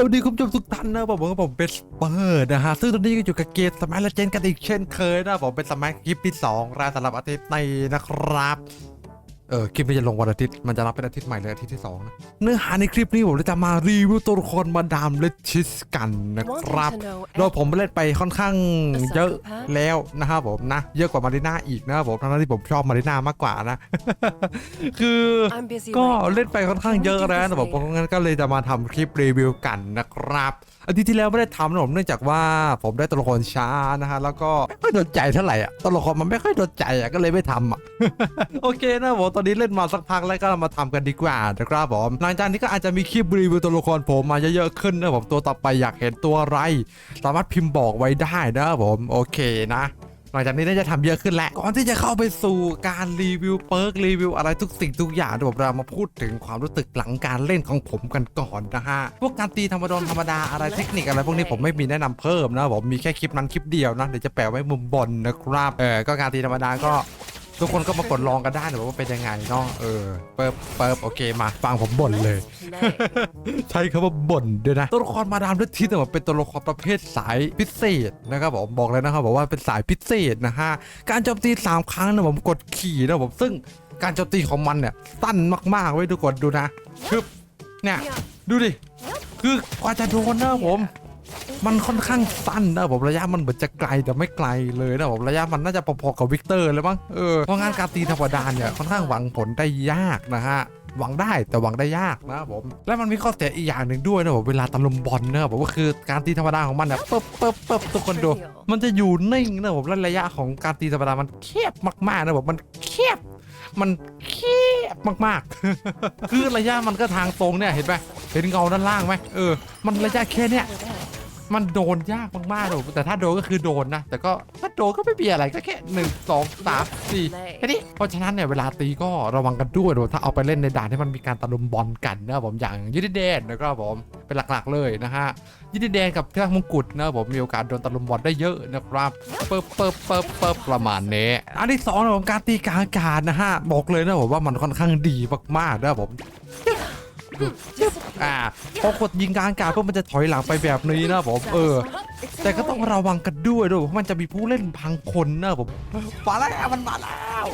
สวัสดีคุณผู้ชมทุกท่านนะผมว่าผมเป็นสเปอร์นะฮะซึ่งตอนนี้ก็อยู่กับเกมสมัยละเจนกันอีกเช่นเคยนะผมเป็นสมัยคลิปที่2รายสำหรับอาทิตย์ในนะครับ เออคลิปนี้จะลงวันอาทิตย์มันจะรับเป็นอาทิตย์ใหม่เลยอาทิตย์ที่2นะเนื้อหาในคลิปนี้ผมจะมารีวิวตัวละครมาดามเลชิสกันนะครับโดยผมเล่นไปค่อนข้างเยอะแล้วนะครับผมนะ เยอะกว่ามาริน่าอีกนะครับผมทั้งๆที่ผมชอบมาริน่ามากกว่านะ คือก็เล่นไปค่อนข้างเยอะแล้วนะผมเพราะงั้นก็เลยจะมาทำคลิปรีวิวกันนะครับ อาทิตย์ที่แล้วไม่ได้ทำนะผมเนื่องจากว่าผมได้ตัวละครช้านะฮะแล้วก็ไม่ค่อยโดนใจเท่าไหร่อะตัวละครมันไม่ค่อยโดนใจอะก็เลยไม่ทำอะ โอเคนะผมตอนนี้เล่นมาสักพักแล้วก็มาทำกันดีกว่านะครับผมหลังจากนี้ก็อาจจะมีคลิปรีวิวตัวละครผมมาเยอะๆขึ้นนะผมตัวต่อไปอยากเห็นตัวอะไร สามารถพิมพ์บอกไว้ได้นะผมโอเคนะ หลังจากนี้น่าจะทำเยอะขึ้นแหละ ก่อนที่จะเข้าไปสู่การรีวิวเปิร์กรีวิวอะไรทุกสิ่งทุกอย่างเดี๋ยวเรามาพูดถึงความรู้สึกหลังการเล่นของผมกันก่อนนะฮะ พวกการตีธรรมดาธรรมดาอะไรเทคนิคอะไรพวกนี้ผมไม่มีแนะนำเพิ่มนะผมมีแค่คลิปนั้นคลิปเดียวนะเดี๋ยวจะแปะไว้มุมบนนะครับ เออก็การตีธรรมดาก็ ทุกคนก็มากดลองกันได้นะว่าเป็นยังไงเนาะเออเปิบเปิบโอเคมาฟังผมบ่นเลย ใช้คำว่าบ่นด้วยนะตัวละครมาดามเลทิสเนี่ยเป็นตัวละครประเภทสายพิเศษนะครับผมบอกเลยนะครับบอกว่าเป็นสายพิเศษนะฮะการโจมตีสามครั้งนะผมกดขี่นะผมซึ่งการโจมตีของมันเนี่ยสั้นมากๆไว้ยทุกคนดูนะคือเนี่ยดูดิคือ กว่าจะโดนนะผม มันค่อนข้างสั้นนะผมระยะมันเหมือนจะไกลแต่ไม่ไกลเลยนะผมระยะมันน่าจะพอๆกับวิกเตอร์เลยมั้งเออเพราะงานการตีธรรมดาเนี่ยค่อนข้างหวังผลได้ยากนะฮะหวังได้แต่หวังได้ยากนะผมและมันมีข้อเสียอีกอย่างหนึ่งด้วยนะผมเวลาตะลุมบอลนะครับผมก็คือการตีธรรมดาของมันเนี่ยปึ๊บปึ๊บปึ๊บทุกคนดูมันจะอยู่นิ่งนะผมและระยะของการตีธรรมดามันแคบมากๆนะผมมันแคบมันแคบมากๆ คือระยะมันก็ทางตรงเนี่ยเห็นไหมเห็นเงาด้านล่างไหมเออ มันระยะแค่เนี้ย มันโดนยากมากๆเลยแต่ถ้าโดนก็คือโดนนะ แต่ก็ถ้าโดนก็ไม่มีอะไรก็แค่หนึ่งสองสามสี่แค่นี้เพราะฉะนั้นเนี่ยเวลาตีก็ระวังกันด้วยโดยถ้าเอาไปเล่นในด่านที่มันมีการตะลุมบอลกันนะครับผมอย่างยูนิเดนนะครับผมเป็นหลักๆเลยนะฮะยูนิเดนกับเทือกมงกุฎนะครับผมมีโอกาสโดนตะลุมบอลได้เยอะนะครับเปิบเปิบเปิบเปิบประมาณนี้อันที่สองนะผมการตีกลางอากาศนะฮะบอกเลยนะผมว่ามันค่อนข้างดีมากๆนะครับผม อ่าพอกดยิงกลางอากาศพวกมันจะถอยหลังไปแบบนี้นะผมเออ แต่ก็ต้องระวังกันด้วยด้วยเพราะมันจะมีผู้เล่นบางคนนะผมมาแล้วมันมาแล้ว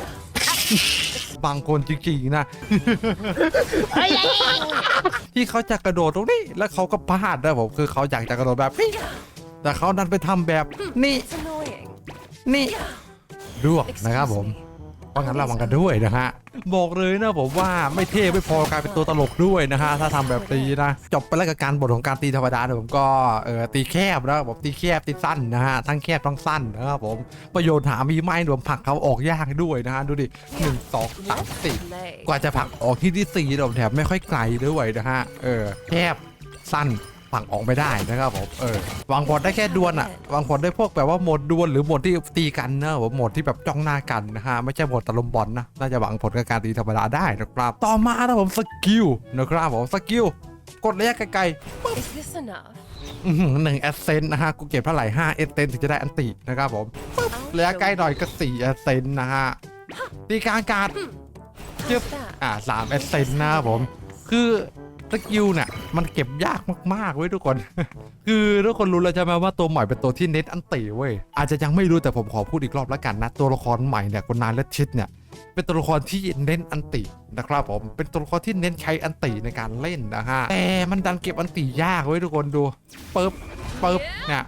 บางคนจริงๆนะ ที่เขาจะกระโดดตรงนี้แล้วเขาก็พลาดนะผมคือเขาอยากจะกระโดดแบบนี้แต่เขาดันไปทำแบบนี่ นี่ร่วงนะครับผม เพราะงั้นระวังกันด้วยนะฮะ บอกเลยนะผมว่าไม่เท่ไม่พอกลายเป็นตัวตลกด้วยนะฮะถ้าทำแบบนี้นะจบไปแล้วกับการบทของการตีธรรมดาเนี่ยผมก็เออตีแคบนะผมตีแคบตีสั้นนะฮะทั้งแคบทั้งสั้นนะครับผมประโยชน์หามีไม่รวมผลักเขาออกยากด้วยนะฮะดูดิหนึ่งสองสามสี่กว่าจะผลักออกที่ที่สี่เราแถมไม่ค่อยไกลด้วยนะฮะ เออแคบสั้น ผลักออกไม่ได้นะครับผมเออวางผลได้แค่ดวลอะวางผลได้พวกแบบว่าโหมดดวลหรือโหมดที่ตีกันนะผมโหมดที่แบบจ้องหน้ากันนะฮะไม่ใช่โหมดตะลุมบอลนะน่าจะหวังผลกับการตีธรรมดาได้นะครับต่อมานะผมสกิลนะครับผมสกิลกดระยะไกล Is this enough? ๆอื้อหือหนึ่งแอสเซนต์นะฮะ กูเก็บเท่าไหร่ห้าเอสเซนถึงจะได้อันตินะครับผม I'll ระยะ show ใกล้ you หน่อยก็สี่แอสเซนต์นะฮะ ตีกลางอากาศจึ๊บ that. อ่าสามเอสเซนนะครับผม คือ สกิลเนี่ยมันเก็บยากมากๆเว้ยทุกคน คือทุกคนรู้แล้วใช่ไหมว่าตัวใหม่เป็นตัวที่เน้นอันติเว้ยอาจจะยังไม่รู้แต่ผมขอพูดอีกรอบแล้วกันนะ ตัวละครใหม่เนี่ยคนนานและชิดเนี่ยเป็นตัวละครที่เน้นอันตินะครับผมเป็นตัวละครที่เน้นใช้อันติในการเล่นนะฮะแต่มันดันเก็บอันติยากเว้ยทุกคนดูเปิบเปิบเนี่ย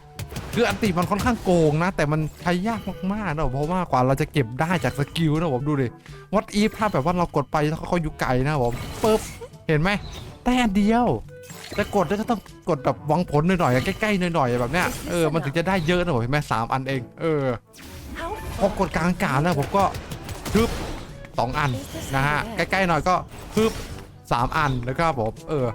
คืออันติมันค่อนข้างโกงนะ แต่มันใช้ยากมากๆนะเพราะว่ากว่าเราจะเก็บได้จากสกิลนะผมดูดิวัดอีฟถ้าแบบว่าเรากดไปแล้วเขาอยู่ไกลนะผมเปึ๊บเห็นไหม แต้มเดียวแต่กดแล้ก็ต้องกดแบบหวังผลหน่อยๆใกล้ๆหน่อยๆแบบเนี้ยเออมันถึงจะได้เยอะนะผมเห็นไหมสามอันเอง เออพอกดกลางอากาศแล้วผมก็พึบสองอันนะฮะใกล้ๆหน่อยก็พึบสามอันแล้วก็ผมเออ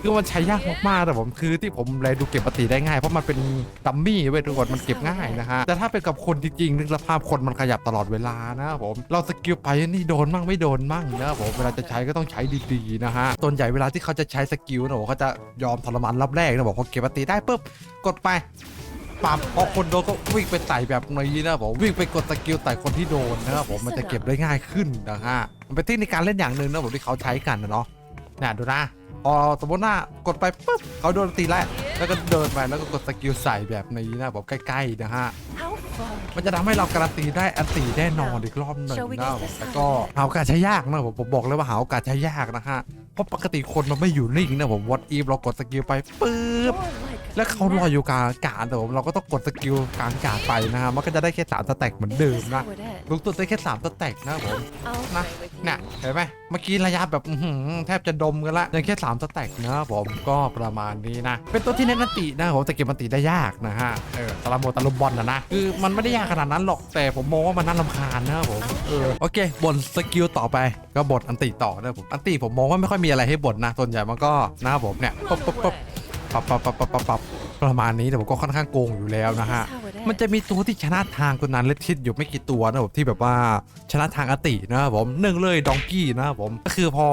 คือมันใช้ยากมากๆแต่ผมคือที่ผมเลยดูเก็บปกติได้ง่ายเพราะมันเป็นดัมมี่เว้ยทุกคนมันเก็บง่ายนะฮะแต่ถ้าเป็นกับคนจริงๆนึกสภาพคนมันขยับตลอดเวลานะครับผมเราสกิลไปนี่โดนมั่งไม่โดนมั่งนะครับผมเวลาจะใช้ก็ต้องใช้ดีๆนะฮะส่วนใหญ่เวลาที่เขาจะใช้สกิลนะผมเขาจะยอมทรมานรอบแรกนะบอกพอเก็บปกติได้ปุ๊บกดไปปั๊บพอคนโดนก็วิ่งไปไต่แบบนี้นะผมวิ่งไปกดสกิลไต่คนที่โดนนะครับผมมันจะเก็บได้ง่ายขึ้นนะฮะมันเป็นเทคนิคการเล่นอย่างหนึ่งนะผมที่เขาใช้กันนะเนาะเนี่ยดูนะ พพอสมมติว่ากดไปปุ๊บเขาโดนตีแล้วแล้วก็เดินไปแล้วก็กดสกิลใส่แบบนี้นะผมใกล้ๆนะฮะ How far? มันจะทำให้เราการันตีได้อันตีแน่นอนอีกรอบหนึ่ง Shall we นะ get this แล้วก็หาโอกาสใช้ยากนะผมผมบอกเลยว่าหาโอกาสใช้ยากนะฮะเพราะปกติคนมันไม่อยู่นิ่งนะผมวอตอีฟเรากดสกิลไปปุ๊บ More like a แล้วเขารออยู่กลางอากาศแต่ผมเราก็ต้องกดสกิลกลางอากาศไปนะฮะมันก็จะได้แค่สามสแต็กเหมือน Is เดิม this นะ how it ends? ลุงตุดได้แค่สามสแต็กนะผม I'll นะ play with you. เนี่ยเห็นไหมเมื่อกี้ระยะแบบอื้อหือแทบจะดมกันละยังแค่สามสแต็กนะผมก็ประมาณนี้นะ เป็นตัวที่เน้นอันตินะผมแต่เก็บอันติได้ยากนะฮะเออตะลำโมตะลุมบอลนะนะคือมันไม่ได้ยากขนาดนั้นหรอกแต่ผมมองว่ามันน่ารำคาญนะครับผมเออโอเคบนสกิลต่อไปก็บทอันติต่อนะผมอันติผมมองว่าไม่ค่อยมีอะไรให้บทนะส่วนใหญ่มันก็นะครับผมเนี่ยปุ๊บ Run ปุ๊บปุ๊บ away. ปับปับปับปับปับปับประมาณนี้แต่ผมก็ค่อนข้างโกงอยู่แล้วนะฮะ มันจะมีตัวที่ชนะทางตัวนั้นเลทิดอยู่ไม่กี่ตัวนะผมที่แบบว่าชนะทางอตินะครับผมหนึ่งเลยดองกี้นะครับผมก็คือพอ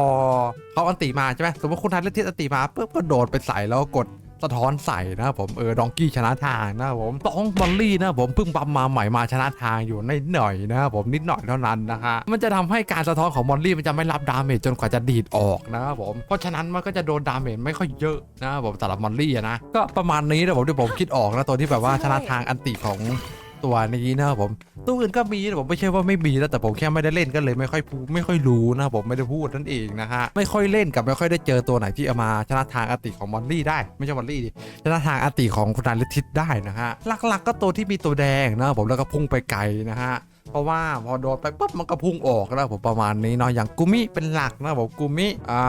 เขาอันติมาใช่ไหมสมมติคุณทันเลทิดอันติมาปุ๊บก็โดดไปใส่แล้วกด สะท้อนใส่นะผมเออดองกี้ชนะทางนะผมต้องบอลลี่นะผมเพิ่งบัมมาใหม่มาชนะทางอยู่นิดหน่อยนะผมนิดหน่อยเท่านั้นนะฮะมันจะทำให้การสะท้อนของบอลลี่มันจะไม่รับดาเมจจนกว่าจะดีดออกนะครับผมเพราะฉะนั้นมันก็จะโดนดาเมจไม่ค่อยเยอะนะผมสำหรับบอลลี่นะก็ประมาณนี้นะผมที่ผมคิดออกนะตัวที่แบบว่าชนะทางอันติของ ตัวนี้นะครับผมตัวอื่นก็มีนะผมไม่ใช่ว่าไม่มีนะแต่ผมแค่ไม่ได้เล่นก็เลยไม่ค่อยพูดไม่ค่อยรู้นะผมไม่ได้พูดนั่นเองนะฮะไม่ค่อยเล่นกับไม่ค่อยได้เจอตัวไหนที่เอามาชนะทางอติของมอนลี่ได้ไม่ใช่มอนลี่ดิชนะทางอติของคุณนาริทิตได้นะฮะหลักๆ ก็ตัวที่มีตัวแดงนะครับผมแล้วก็พุ่งไปไกลนะฮะ เพราะว่าพอโดนไปปุ๊บมันก็พุ่งออกแล้วผมประมาณนี้เนาะอย่างกุมิเป็นหลักนะผมกุมิอ่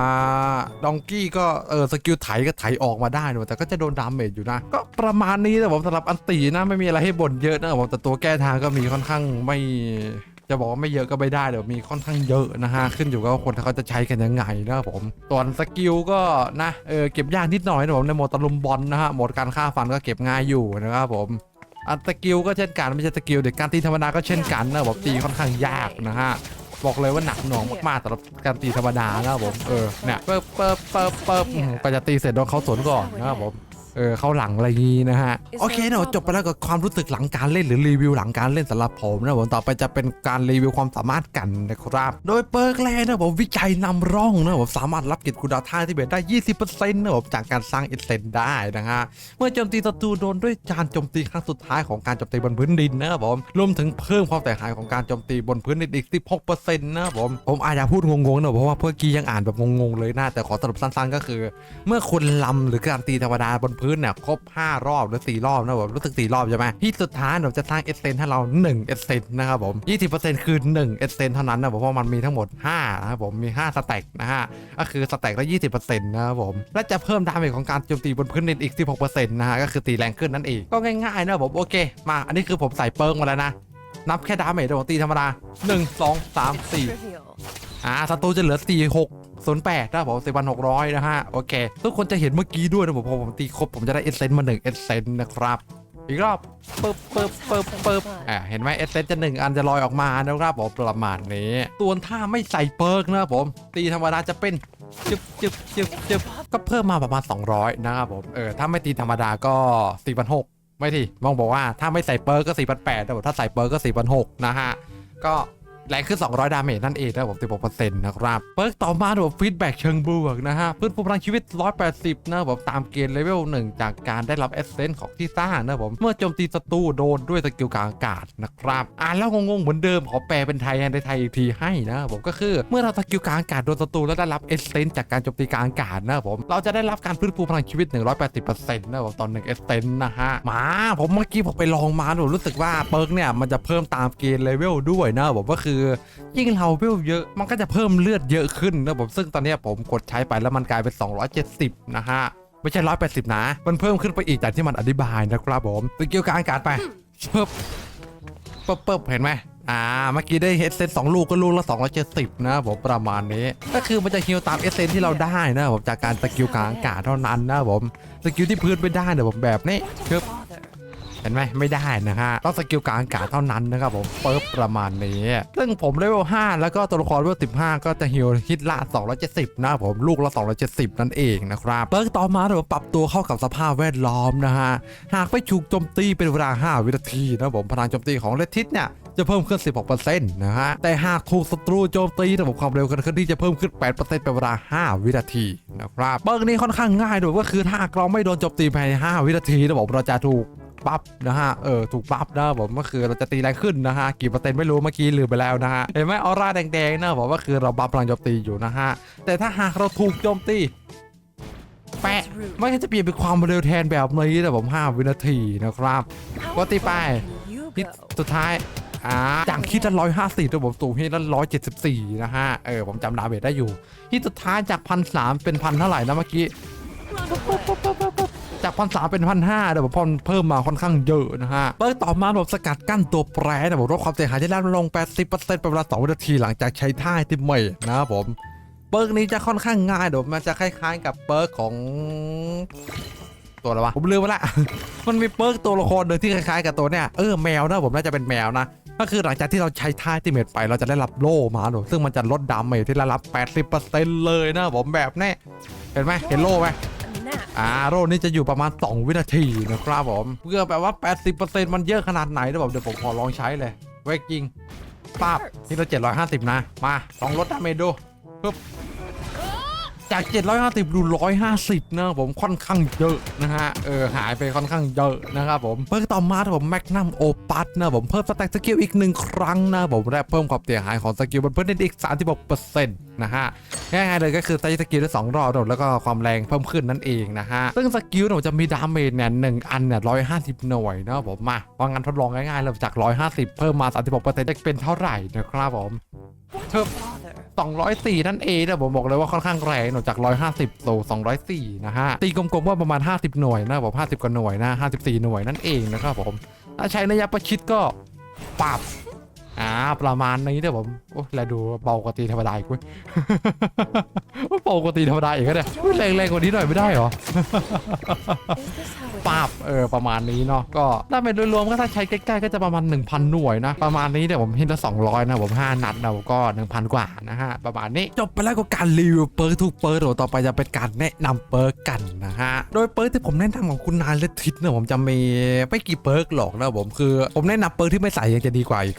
าดองกี้ก็เออสกิลไถก็ไถออกมาได้นะแต่ก็จะโดนดาเมจอยู่นะ ก็ประมาณนี้นะผมสำหรับอันตีนะไม่มีอะไรให้บ่นเยอะนะผมแต่ตัวแก้ทางก็มีค่อนข้างไม่จะบอกว่าไม่เยอะก็ไม่ได้เดี๋ยวมีค่อนข้างเยอะนะฮะ ขึ้นอยู่กับคนเขาจะใช้กันยังไงนะครับผมส่วนสกิลก็นะเออเก็บยากนิดหน่อยนะผมในโหมดตะลุมบอลนะฮะโหมดการฆ่าฟันก็เก็บง่ายอยู่นะครับผม อันสกิลก็เช่นกันไม่ใช่สกิลเด็กการตีธรรมดาก็เช่นกันนะผมตีค่อนข้างยากนะฮะบอกเลยว่าหนักหน่วงมากๆสำหรับการตีธรรมดานะครับผมเออเนี่ยเปิบเปิบเปิบเปิบไปจะตีเสร็จโดนเขาสวนก่อนนะครับผม เออเข้าหลังอะไรงี้นะฮะ Is โอเค there a เนาะ problem? จบไปแล้วกับความรู้สึกหลังการเล่นหรือรีวิวหลังการเล่นสำหรับผมนะผมต่อไปจะเป็นการรีวิวความสามารถกันนะครับ โดยเปิร์กแรกนะผมวิจัยนำร่องนะผมสามารถรับกิจคุณดาวท่าที่เบสได้ 20%นะผมจากการสร้างอินเซนได้นะฮะ เมื่อโจมตีศัตรูโดนด้วยการโจมตีครั้งสุดท้ายของการโจมตีบนพื้นดินนะครับผม รวมถึงเพิ่มความเสียหายของการโจมตีบนพื้นดินอีก 16%นะครับผม ผมอาจจะพูดงงๆนะเพราะว่าเมื่อกี้ยังอ่านแบบงงๆเลยนะแต่ขอสรุปสั้นๆก็คือ เมื่อคุณลำหรือการตีธรรมดาบนพื้นพื้นเนี่ยครบ 5 รอบหรือ 4 รอบนะผมรู้สึก 4 รอบใช่ไหมที่สุดท้ายเราจะสร้างเอเซนให้เรา1เอเซนนะครับผม 20%คือ1เอเซนเท่านั้นนะผมเพราะมันมีทั้งหมด5นะครับผมมี 5 สแต็กนะฮะก็คือสแต็กละ20%นะครับผม และจะเพิ่มดาเมจของการโจมตีบนพื้นดินอีก 16%นะฮะก็คือตีแรงขึ้นนั่นเองก็ง่ายๆนะผมโอเค มาอันนี้คือผมใส่เปิร์กมาแล้วนะ นับแค่ดาเมจของตีธรรมดา 1 2 3 4 อ่าศัตรูจะเหลือ 4 6 0 8นะครับผม4,600 นะฮะ โอเค ทุกคนจะเห็นเมื่อกี้ด้วยนะผมพอผมตีครบ ผมจะได้เอเซนต์มา1เอเซนต์นะครับ อีกรอบปึ๊บปึ๊บปึ๊บปึ๊บอ่าเห็นไหมเอเซนต์จะหนึ่งอันจะลอยออกมานะครับผมประมาณนี้ตัวนถ้าไม่ใส่เปิร์กนะครับผม ตีธรรมดาจะเป็นจึบจึบจึบจึบก็เพิ่มมาประมาณ 200 นะครับผม เออ ถ้าไม่ตีธรรมดาก็4,600 ไม่ทีมองบอกว่าถ้าไม่ใส่เปิร์กก็สี่พันแปดแต่ถ้าใส่เปิร์กก็4,600นะฮะก็ แรงขึ้น 200 ดาเมจนั่นเองนะครับผม16%นะครับเปิร์กต่อมาผมฟีดแบ็กเชิงบวกนะฮะพื้นภูพลังชีวิต 180 นะครับผมตามเกณฑ์เลเวล 1 จากการได้รับเอเซนต์ของที่สร้างนะครับผมเมื่อโจมตีศัตรูโดนด้วยสกิลกลางอากาศนะครับอ่านแล้วงงๆเหมือนเดิมขอแปลเป็นไทยในไทยอีกทีให้นะครับผมก็คือเมื่อเราสกิลกลางอากาศโดนศัตรูแล้วได้รับเอเซนต์จากการโจมตีกลางอากาศนะครับผมเราจะได้รับการฟื้นฟูพลังชีวิต 180%นะครับผมตอนหนึ่งเอเซนต์นะฮะมาผมเมื่อกี้ผมไปลองมาผมรู้สึกว่าเปิร์กเนี่ยมันจะเพิ่มตามเกณฑ์เลเวลด้วยนะครับผมก็คือยิ่งเราเวลเยอะมันก็จะเพิ่มเลือดเยอะขึ้นนะผมซึ่งตอนนี้ผมกดใช้ไปแล้วมันกลายเป็น 270 นะฮะ ไม่ใช่ 180 นะ มันเพิ่มขึ้นไปอีกจากที่มันอธิบายนะครับผมสกิลการอากาศไปปึ๊บปึ๊บปึ๊บเห็นไหมอ่า เมื่อกี้ได้เฮดเซนสองลูกก็ลูกละ270 นะผมประมาณนี้ ก็คือมันจะฮิลตามเอเซนที่เราได้นะผมจากการสกิลกลางอากาศเท่านั้นนะผมสกิลที่พื้นไม่ได้เนี่ยผมแบบนี้ What ปึ๊ a บ เห็นไหมไม่ได้นะฮะต้องสกิลกลางอากาศเท่านั้นนะครับผมเปิบประมาณนี้ ซึ่งผมเลเวล5แล้วก็ตัวละครเลเวล15 ก็จะฮิลฮิตละ270นะครับผมลูกละ270 นั่นเองนะครับเปิร์กต่อมาเดี๋ยวปรับตัวเข้ากับสภาพแวดล้อมนะฮะหากไปถูกโจมตีเป็นเวลา 5 วินาทีนะครับผมพลังโจมตีของเลทิสเนี่ยจะเพิ่มขึ้น 16%นะฮะ แต่หากถูกศัตรูโจมตีระบบความเร็วกันเคลื่อนที่จะเพิ่มขึ้น 8%เป็นเวลา 5 วินาทีนะครับ เบิร์กนี้ค่อนข้างง่ายด้วยก็คือถ้ากเราไม่โดนโจมตีภายใน 5 วินาทีนะผมเราจะถูก บัฟนะฮะ เออ ถูกบัฟนะผมก็คือเราจะตีแรงขึ้นนะฮะ กี่เปอร์เซ็นต์ไม่รู้เมื่อกี้ลืมไปแล้วนะฮะ เห็นไหมออร่าแดงๆนะผมก็คือเราบัฟพลังโจมตีอยู่นะฮะ แต่ถ้าหากเราถูกโจมตีแปะไม่งั้นจะเปลี่ยนเป็นความเร็วแทนแบบนี้นะผม5วินาทีนะครับ How What the far bye? can you ฮิตสุดท้ายอ่าจากคิดละร้อยห้าสิบตัวผมสูงฮิตละร้อยเจ็ดสิบสี่นะฮะ เออ ผมจำดาเมจได้อยู่ฮิตสุดท้ายจากพันสามเป็นพันเท่าไหร่นะเมื่อกี้ พันสามเป็นพันห้าเดี๋ยวผมเพิ่มมาค่อนข้างเยอะนะฮะเปิดต่อมาแบบสกัดกั้นตัวแปรนะผมลดความเสียหายที่แรกลง 80%เป็นเวลา2วินาทีหลังจากใช้ท่าติเมยนะครับผมเปิร์กนี้จะค่อนข้างง่ายเดี๋ยวมันจะคล้ายๆ กับเปิร์กของตัวอะไรวะผมลืมไปละ มันมีเปิร์กตัวละครหนึ่งที่คล้ายๆกับตัวเนี้ยเออแมวนะผมน่าจะเป็นแมวนะก็คือหลังจากที่เราใช้ท่าติเมตไปเราจะได้รับโล่มาหนูซึ่งมันจะลดดาเมจที่เรารับ 80%เลยนะผมแบบแน่เห็นไหมเห็นโล่ไหม อ่าโรนี่จะอยู่ประมาณ 2 วินาทีนะครับผมเพื่อแบบว่า 80%มันเยอะขนาดไหนนะผมเดี๋ยวผมขอลองใช้เลยเวกยิงป้าบที่เรา750 นะ มาลองลดดาเมจดูปึ๊บ จาก 750ดู150นะผมค่อนข้างเยอะนะฮะเออหายไปค่อนข้างเยอะนะครับผมเพิ่มต่อมาผมแมกนัมโอปัสนะผมเพิ่มสแต็กสกิลอีกหนึ่งครั้งนะผมและเพิ่มความเสียหายของสกิลมันเพิ่มได้อีก 36%นะฮะง่ายๆเลยก็คือใช้สกิลได้สองรอบแล้วก็ความแรงเพิ่มขึ้นนั่นเองนะฮะซึ่งสกิลเนี่ยจะมีดาเมจเนี่ยหนึ่งอันเนี่ยร้อยห้าสิบหน่วยนะผมมาวางั้นทดลองง่ายๆเลยจาก 150 เพิ่มมา 36%จะเป็นเท่าไหร่นะครับผม What a Hup. bother. 204 นั่นเองนะผมบอกเลยว่าค่อนข้างแรงหน่วยจาก 150สู่204 นะฮะ ตีกลมๆว่าประมาณ 50 หน่วยนะผม50 กว่าหน่วยนะ 54 หน่วยนั่นเองนะครับผมถ้าใช้ระยะประชิดก็ปับอ่าประมาณนี้นะผม โอ้แลดูเบากว่าตีธรรมดาอีกเว้ย เบากตีธรรมดาอีกก็เนี่ยเฮ้ยแรงกว่านี้หน่อยไม่ได้เหรอปาบเออประมาณนี้เนาะก็ถ้าเป็นโดยรวมก็ถ้าใช้ใกล้ๆก็จะประมาณ 1,000 หน่วยนะ ประมาณนี้เดี๋ยวผมฮิตละ200 นะผม 5 นัดนะผมก็ 1,000 กว่านะฮะ ประมาณนี้จบไปแล้วกับการรีวิวเปิร์กทุกเปิร์กเดี๋ยวต่อไปจะเป็นการแนะนำเปิร์กกันนะฮะ โดยเปิร์กที่ผมแนะนำของคุณนายและทิศเนี่ยผมจะมีไม่กี่เปิร์กหรอกนะผมคือ ผมแนะนำเปิร์กที่ไม่ใส่ยังจะดีกว่าอีก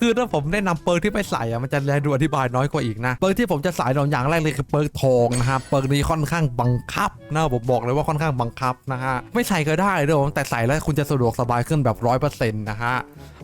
คือถ้าผมแนะนำเปิร์กที่ไม่ใส่อะมันจะแลดูอธิบายน้อยกว่าอีกนะเปิร์กที่ผมจะใส่เราอย่างแรกเลยคือเปิร์กทองนะฮะเปิร์กนี้ค่อนข้างบังคับนะผมบอกเลยว่าค่อนข้างบังคับนะฮะไม่ใส่ก็ได้เดี๋ยผมแต่ใส่แล้วคุณจะสะดวกสบายขึ้นแบบร้อยเปอร์เซ็นต์นะฮะ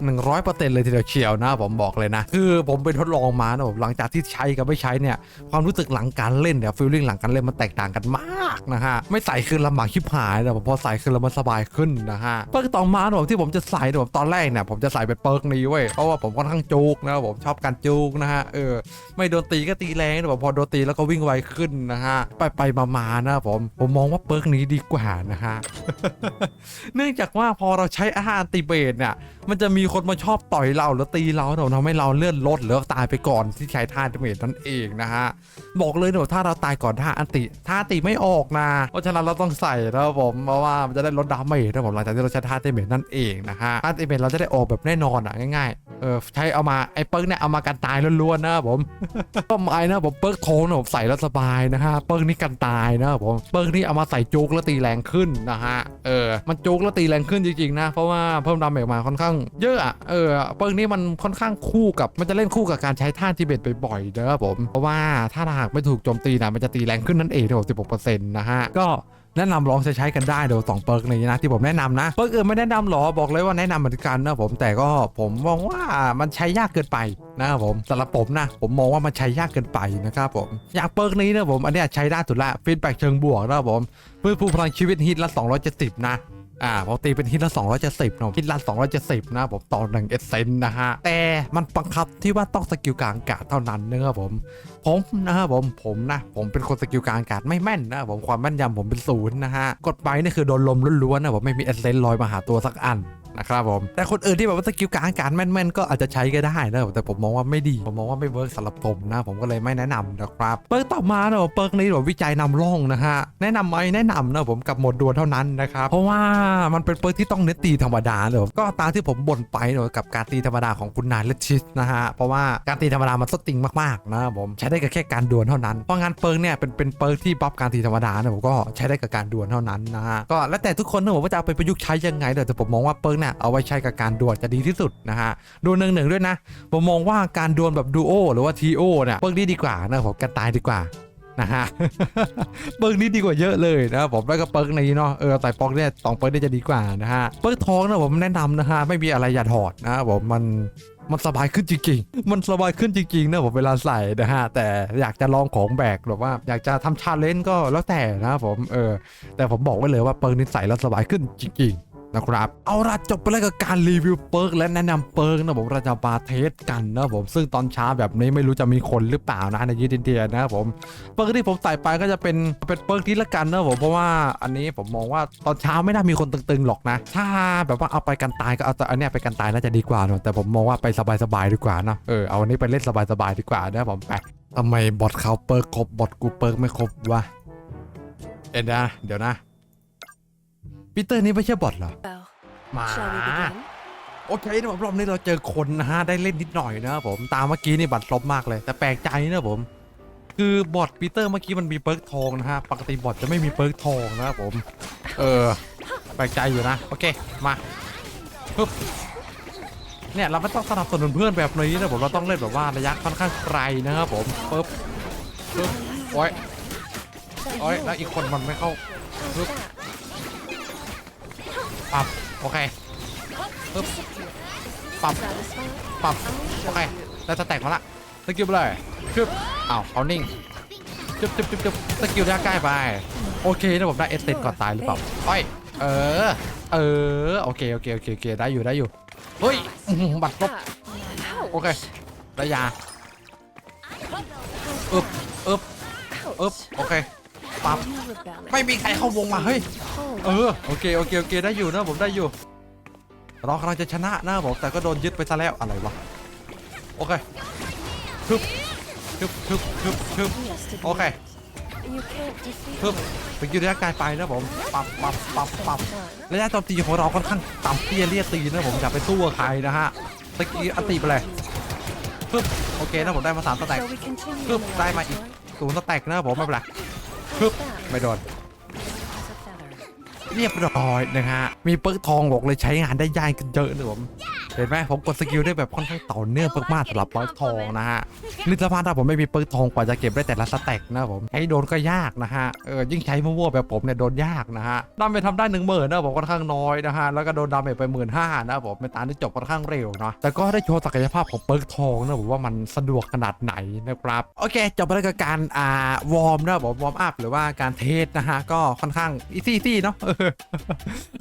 หนึ่งร้อยเปอร์เซ็นต์เลยทีเดียวเชียวนะผมบอกเลยนะ คือผมไปทดลองมานะผมหลังจากที่ใช้กับไม่ใช้เนี่ยความรู้สึกหลังการเล่นเนี่ยฟีลลิ่งหลังการเล่นมันแตกต่างกันมากนะฮะไม่ใส่คือลำบากชิบหายแต่ผมพอใส่คือแล้วมันสบายขึ้นนะฮะเปิร์กต่อมาเนี่ยผมที่ผมจะใส่เนี่ยผมตอนแรกเนี่ยผมจะใส่เป็นเปิร์กนี้เว้ยเพราะว่าผมค่อนข้างจูกนะผมชอบการจูกนะฮะเออไม่โดนตีก็ตีแรงแต่ผมพอโดนตีแล้วก็วิ่งไวขึ้นนะฮะ ไปไปมามานะผม ผมมองว่าเปิร์กนี้ดีกว่านะฮะ เนื่องจากว่าพอเราใช้อาหารติเบตเนี่ย มันจะมีคนมาชอบต่อยเราแล้วตีเราเนี่ยทำให้เราเลื่อนลดหรือตายไปก่อนที่ใช้ท่าติเบตนั่นเองนะฮะ บอกเลยเนอะถ้าเราตายก่อนท่าอันติท่าติไม่ออกนะเพราะฉะนั้นเราต้องใส่นะครับผมเพราะว่ามันจะได้ลดดาเมจนะผมหลังจากที่เราใช้ท่าติเมตนั่นเองนะฮะท่าติเมตเราจะได้ออกแบบแน่นอนอะง่ายๆเออใช้เอามาไอ้เปิร์กเนี่ยเอามากันตายล้วนๆนะผมก็ไม่นะผมเปิร์กโทนผมใส่แล้วสบายนะฮะเปิ้งนี่กันตายนะครับผมเปิ้งนี่เอามาใส่จุกแล้วตีแรงขึ้นนะฮะเออมันจุกแล้วตีแรงขึ้นจริงๆนะเพราะว่าเพิ่มดาเมจมาค่อนข้างเยอะเออเปิ้งนี่มันค่อนข้างคู่กับมันจะเล่นคู่กับการใช้ท่าทิเบตบ่อยๆนะครับผมเพราะว่าถ้าหากไม่ถูกโจมตีนะมันจะตีแรงขึ้นนั่นเองเดี๋ยว16%นะฮะก็ แนะนำลองใช้กันได้เดี๋ยวสองเปิร์กนี้นะที่ผมแนะนำนะเปิร์กอื่นไม่แนะนำหรอบอกเลยว่าแนะนำเหมือนกันนะผมแต่ก็ผมมองว่ามันใช้ยากเกินไปนะครับผมสำหรับผมนะผมมองว่ามันใช้ยากเกินไปนะครับผมอย่างเปิร์กนี้นะผมอันนี้ใช้ได้สุดละฟีดแบ็กเชิงบวกนะครับผมเพื่อผู้พลังชีวิตฮิตละ270 นะอ่าปกติเป็นฮิตละ270เนะฮิตละ270นะผมต่อหนึ่งเอเซนนะฮะแต่ มันบังคับที่ว่าต้องสกิลกลางอากาศเท่านั้นนะครับผม ผมนะครับผมผมนะ ผมเป็นคนสกิลกลางอากาศไม่แม่นนะผมความแม่นยำผมเป็นศูนย์นะฮะกดไปนี่คือโดนลมล้วนๆนะผมไม่มีเอเซนลอยมาหาตัวสักอัน นะครับผมแต่คนอื่นที่แบบว่าสกิลการการแม่นๆก็อาจจะใช้ก็ได้นะแต่ผมมองว่าไม่ดีผมมองว่าไม่เวิร์กสำหรับผมนะ ผมก็เลยไม่แนะนำนะครับเปิร์กต่อมาเนะเปิร์กนี้แบบวิจัยนำร่องนะฮะแนะนำไหมแนะนำนะผมกับหมดดวลเท่านั้นนะครับเพราะว่ามันเป็นเปิร์กที่ต้องเน้นตีธรรมดาเลยก็ตามที่ผมบ่นไปเนอะกับการตีธรรมดาของคุณนายเลชิสนะฮะเพราะว่าการตีธรรมดามันสติงมากๆนะผมใช้ได้กับแค่การดวลเท่านั้นเพราะงั้นเปิร์กเนี่ยเป็นเป็นเปิร์กที่บัฟการตีธรรมดาเนะผมก็ใช้ได้กับการดวลเท่านั้นนะฮะก็แล้วแต่ทุกคนนะผมว่าจะเอาไปประยุกต์ใช้ยังไงเดี๋ยวแต่ผมมองว่าเปิร์กเนี่ยเอาไว้ใช้กับการดวลจะดีที่สุดนะฮะดวลหนึ่งหนึ่งด้วยนะผมมองว่าการดวลแบบดูโอหรือว่าทีโอเนี่ยเปิร์กนี้ดีกว่านะผมกันตายดีกว่านะฮะเปิร์กนี้ดีกว่าเยอะเลยนะผมแล้วก็เปิร์กนี้เนาะเออแต่ปอกเนี่ยสองเปิร์กเนี่จะดีกว่านะฮะเปิร์กทองนะผมแนะนำนะฮะไม่มีอะไรอย่าถอดนะผมมันมันสบายขึ้นจริงๆ มันสบายขึ้นจริงๆนะผมเวลาใส่นะฮะ แต่อยากจะลองของแบกแบบว่าอยากจะทำชาเลนจ์ก็แล้วแต่นะผมเออแต่ผมบอกไว้เลยว่าเปิร์กนี้ใส่แล้วสบายขึ้นจริงๆ นะครับ เอาละจบไปแล้วกับการรีวิวเปิร์กและแนะนำเปิร์กนะผมเราจะมาเทสกันนะผมซึ่งตอนเช้าแบบนี้ไม่รู้จะมีคนหรือเปล่านะในยีดินเดียนะครับผมเปิร์กที่ผมใส่ไปก็จะเป็นเป็นเปิร์กที่ละกันนะผมเพราะว่าอันนี้ผมมองว่าตอนเช้าไม่น่ามีคนตึงๆหรอกนะ ถ้าแบบว่าเอาไปกันตายก็เอาแต่อันนี้ไปกันตายน่าจะดีกว่าเนะแต่ผมมองว่าไปสบายๆดีกว่านะเออเอาอันนี้ไปเล่นสบายๆดีกว่านะผมไปทำไมบอทเขาเปิร์กครบบอทกูเปิร์กไม่ครบวะเอ็นนะเดี๋ยวนะ ปีเตอร์นี่ไม่ใช่บอทเหรอ Well, มา shall we begin? โอเคนะผมรอบนี้เราเจอคนนะฮะได้เล่นนิดหน่อยนะครับผมตามเมื่อกี้นี่บัตรลบมากเลย แต่แปลกใจนะผม คือบอทปีเตอร์เมื่อกี้มันมีเปิร์กทองนะฮะปกติบอทจะไม่มีเปิร์กทองนะครับผม เออ แปลกใจอยู่นะโอเคมาปึ๊บเนี่ยเราไม่ต้องสนับสนุนเพื่อนแบบนี้นะผมเราต้องเล่นแบบว่าระยะค่อนข้างไกลนะครับผมปึ๊บปึ๊บโอ้ย That โอ้ย yours? แล้วอีกคนมันไม่เข้า How's Look. That? ปรับโอเคปึ๊บปรับ Satisfied? ปรับ I'll โอ show เค you. แล้วสแต็กมาละสกิลไปเลยชึบอ้าวเขานิ่งชึบชึบชึบชึบสกิลด้านใกล้ไป โอเคนะผมได้เอสเตนก่อนตายหรือเปล่าโอ้ยเออ เออ โอเค โอเค โอเค โอเค ได้อยู่ ได้อยู่ เฮ้ยอื้อหือบัตรลบ Ah. โอเคได้ยาอึบอึบอึบ Ouch. โอเค ปั๊บไม่มีใครเข้าวงมาเฮ้ยเออโอเคโอเคโอเคได้อยู่นะผมได้อยู่ เรากำลังจะชนะนะผมแต่ก็โดนยึดไปซะแล้วอะไรวะโอเคทึบทึบทึบทึบทึบ yes to do Okay. it. You can't defeat ทึบ me. สกิลระยะไกลไปนะผมปับปับปับปับระยะโจมตีของเราค่อนข้างต่ำที่จะเรียกตีนะผมอย่าไปสู้กับใครนะฮะสกิลอันตีไปเลยปึ๊บโอเคนะผมได้มาสามสแต็ก Shall we continue Look, on the die, my- laboratory? ศูนย์สแต็กนะผมไม่เป็นไร ปึ๊บไม่โดนเรียบร้อยนะฮะมีเปิร์กทองบอกเลยใช้งานได้ยากขึ้นเยอะเลยผม เห็นไหมผมกดสกิลได้แบบค่อนข้างต่อเนื่องมากๆสำหรับเปิร์กทองนะฮะนึกสภาพถ้าผมไม่มีเปิร์กทองกว่าจะเก็บได้แต่ละสแต็กนะผมใช้โดนก็ยากนะฮะเออยิ่งใช้มั่วๆแบบผมเนี่ยโดนยากนะฮะดาเมจทำได้หนึ่งหมื่นนะผมค่อนข้างน้อยนะฮะแล้วก็โดนดาเมจไปหมื่นห้านะผมเป็นตามที่จบค่อนข้างเร็วเนาะแต่ก็ได้โชว์ศักยภาพของเปิร์กทองนะผมว่ามันสะดวกขนาดไหนนะครับโอเคจบไปแล้วกับการอ่าวอร์มนะผมวอร์มอัพหรือว่าการเทสนะฮะก็ค่อนข้างอีซี่ๆเนาะ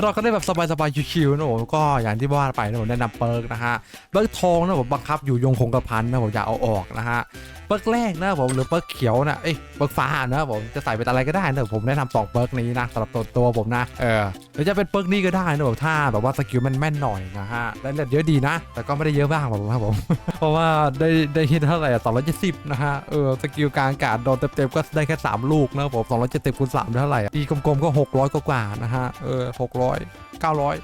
เราก็ได้แบบสบายๆชิวๆนะผมก็อย่างที่ว่าไปนะผมแนะนำเปิร์กนะฮะเปิร์กทองนะผมบังคับอยู่ยงคงกระพันนะผมอย่าเอาออกนะฮะเปิร์กแรกนะผมหรือเปิร์กเขียวนะเอ้ยเปิร์กฟ้านะผมจะใส่เป็นอะไรก็ได้นะผมแนะนำสองเปิร์กนี้นะสำหรับตัวตัวผมนะเออหรือจะเป็นเปิร์กนี้ก็ได้นะผมถ้าแบบว่าสกิลมันแม่นหน่อยนะฮะได้เลือดเยอะดีนะ แต่ก็ไม่ได้เยอะมากผมครับผมเพราะว่าได้ได้เท่าไหร่สองร้อยเจ็ดสิบนะฮะเออสกิลกลางอากาศโดนเต็มๆก็ได้แค่สามลูกนะผมสองร้อยเจ็ดสิบคูณสามเท่าไหร่ตีกลมๆก็หกร้อยกว่านะฮะเออหกร้อยเก้าร้อย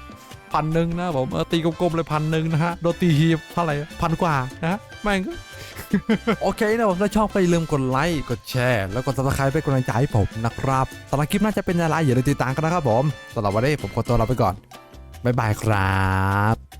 พันหนึ่งนะผมเออตีกลมๆเลยพันหนึ่งนะฮะโดนตีฮีบเท่าไหร่พันกว่านะแม่งก็โอเคนะผมถ้าชอบก็อย่าลืมกดไลค์กดแชร์แล้วกด subscribe เป็นกำลังใจให้ผมนะครับสำหรับคลิปน่าจะเป็นอะไรอย่าลืมติดตามกันนะครับผมสำหรับวันนี้ผมขอตัวลาไปก่อนบ๊ายบายครับ